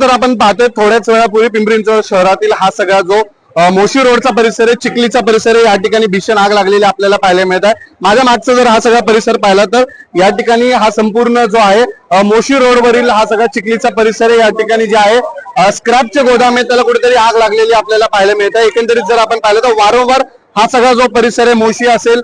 खर तर आपण पाहतोय थोड्याच वेळापूर्वी पिंपरी चिंचवड शहरातील हा सगळा जो मोशी रोडचा परिसर आहे चिखलीचा परिसर आहे या ठिकाणी भीषण आग लागलेली आपल्याला पाहायला मिळत आहे. माझ्या मागचा जर हा सगळा परिसर पाहिला तर या ठिकाणी हा संपूर्ण जो आहे मोशी रोडवरील हा सगळा चिखलीचा परिसर आहे या ठिकाणी जे आहे स्क्रॅपचे गोदाम आहे त्याला कुठेतरी आग लागलेली आपल्याला पाहायला मिळत आहे. एकंदरीत जर आपण पाहिलं तर वारंवार हा सगळा जो परिसर आहे मोशी असेल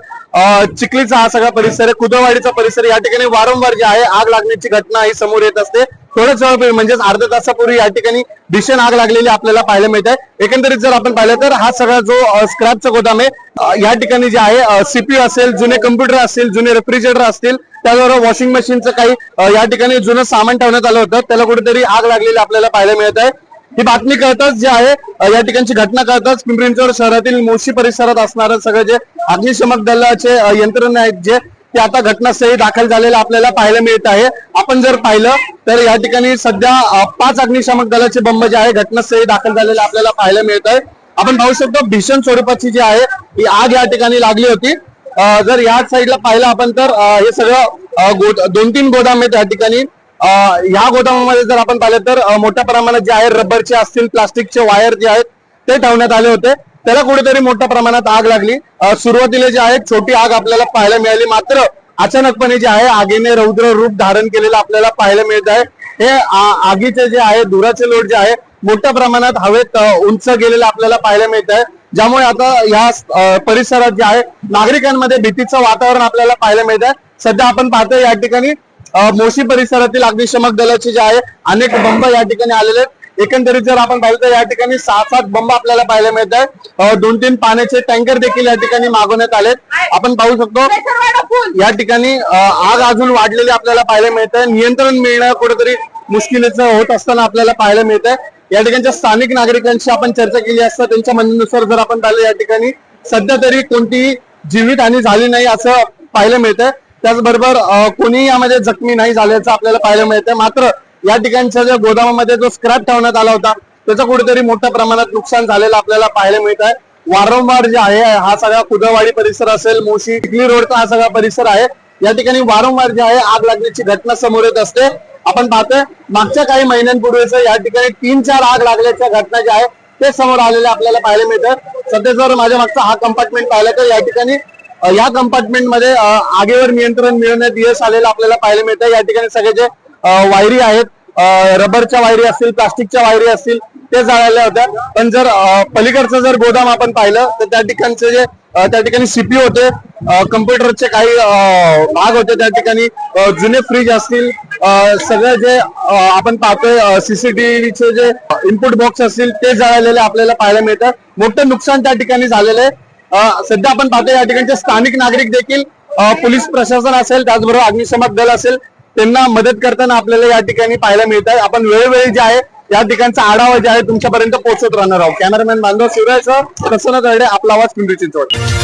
चिखलीचा हा सगळा परिसर आहे. कुदवाडीचा परिसर या ठिकाणी वारंवार जे आहे आग लागण्याची घटना ही समोर येत असते. थोड्याच वेळ म्हणजेच अर्ध्या तासापूर्वी या ठिकाणी भीषण आग लागलेली आपल्याला पाहायला मिळत आहे. एकंदरीत जर आपण पाहिलं तर हा सगळा जो स्क्रॅपचा गोदाम आहे या ठिकाणी जे आहे सीपीयू असेल जुने कम्प्युटर असतील जुने रेफ्रिजरेटर असतील त्याबरोबर वॉशिंग मशीनचं काही या ठिकाणी जुनं सामान ठेवण्यात आलं होतं. त्याला कुठेतरी आग लागलेली आपल्याला पाहायला मिळत आहे. ही बातमी कळताच जे आहे या ठिकाणची घटना कळताच पिंपरी चिंचवड शहरातील मोशी परिसरात असणारं सगळं जे अग्निशमक दलाचे यंत्रणा आहेत जे ते आता घटनास्थळी दाखल झालेलं आपल्याला पाहायला मिळत आहे. आपण जर पाहिलं तर या ठिकाणी सध्या पाच अग्निशमक दलाचे बंब जे आहे घटनास्थळी दाखल झालेले आपल्याला पाहायला मिळत आहे. आपण पाहू शकतो भीषण स्वरूपाची जी आहे ही आग या ठिकाणी लागली होती. जर या साईडला पाहिलं आपण तर हे सगळं दोन तीन गोदाम आहेत या ठिकाणी. ह्या गोदामामध्ये जर आपण पाहिलं तर मोठ्या प्रमाणात जे आहे रबरचे असतील प्लास्टिकचे वायर जे आहेत ते ठेवण्यात आले होते. त्याला कुठेतरी मोठ्या प्रमाणात आग लागली. सुरुवातीला जे आहे छोटी आग आपल्याला पाहायला मिळाली. मात्र अचानकपणे जे आहे आगीने रौद्र रूप धारण केलेलं आपल्याला पाहायला मिळत आहे. हे आगीचे जे आहे धुराचे लोट जे आहे मोठ्या प्रमाणात हवेत उंच गेलेलं आपल्याला पाहायला मिळत आहे. ज्यामुळे आता या परिसरात जे आहे नागरिकांमध्ये भीतीचं वातावरण आपल्याला पाहायला मिळत आहे. सध्या आपण पाहतोय या ठिकाणी मोशी परिसरातील अग्निशमक दलाचे जे आहे अनेक बंब या ठिकाणी आलेले आहेत. एकंदरीत जर आपण पाहिलं तर या ठिकाणी सहा सात बंब आपल्याला पाहायला मिळत आहे दोन तीन पाण्याचे टँकर देखील या ठिकाणी मागवण्यात आलेत. आपण पाहू शकतो या ठिकाणी आग अजून वाढलेली आपल्याला पाहायला मिळत आहे. नियंत्रण मिळणं कुठेतरी मुश्किलीचं होत असताना आपल्याला पाहायला मिळत आहे. या ठिकाणच्या स्थानिक नागरिकांशी आपण चर्चा केली असता त्यांच्या म्हणण्यानुसार जर आपण पाहिलं या ठिकाणी सध्या तरी कोणतीही जीवितहानी झाली नाही असं पाहायला मिळत आहे. त्याचबरोबर अ, कोणीही यामध्ये जखमी नाही झाल्याचं आपल्याला पाहायला मिळतंय. मात्र या ठिकाणच्या ज्या गोदामामध्ये जो स्क्रॅप ठेवण्यात आला होता त्याचं कुठेतरी मोठ्या प्रमाणात नुकसान झालेलं आपल्याला पाहायला मिळत आहे वारंवार जे आहे हा सगळा कुदवाडी परिसर असेल मोशी चिखली रोडचा हा सगळा परिसर आहे. या ठिकाणी वारंवार जे आहे आग लागण्याची घटना समोर येत असते. आपण पाहतोय मागच्या काही महिन्यांपूर्वीच या ठिकाणी तीन चार आग लागल्याच्या घटना ज्या आहे ते समोर आलेल्या आपल्याला पाहायला मिळतं सध्या जर माझ्या मागचा हा कंपार्टमेंट पाहिला तर या ठिकाणी या कंपार्टमेंटमध्ये आगीवर नियंत्रण मिळवण्यात यश आलेलं आपल्याला पाहायला मिळतं या ठिकाणी सगळे जे वायरी आहेत रबरच्या वायरी असतील प्लास्टिकच्या वायरी असतील ते जाळल्या होत्या. पण जर पलीकडचं जर गोदाम आपण पाहिलं तर त्या ठिकाणचे जे त्या ठिकाणी सीपी होते कम्प्युटरचे काही भाग होते त्या ठिकाणी जुने फ्रीज असतील सगळं सगळे जे आपण पाहतोय सीसीटीव्हीचे जे इनपुट बॉक्स असतील ते जळालेले आपल्याला पाहायला मिळतं. मोठं नुकसान त्या ठिकाणी झालेलं आहे. सध्या आपण पाहतो या ठिकाणचे स्थानिक नागरिक देखील पोलीस प्रशासन असेल त्याचबरोबर अग्निशमक दल असेल त्यांना मदत करताना आपल्याला या ठिकाणी पाहायला मिळत आहे आपण वेळोवेळी जे आहे या ठिकाणचा आढावा जे आहे तुमच्यापर्यंत पोहोचत राहणार आहोत. कॅमेरामॅन बांधव शिवरायचं प्रसन्न तरडे आपला आवाज पिंपरी चिंचवड.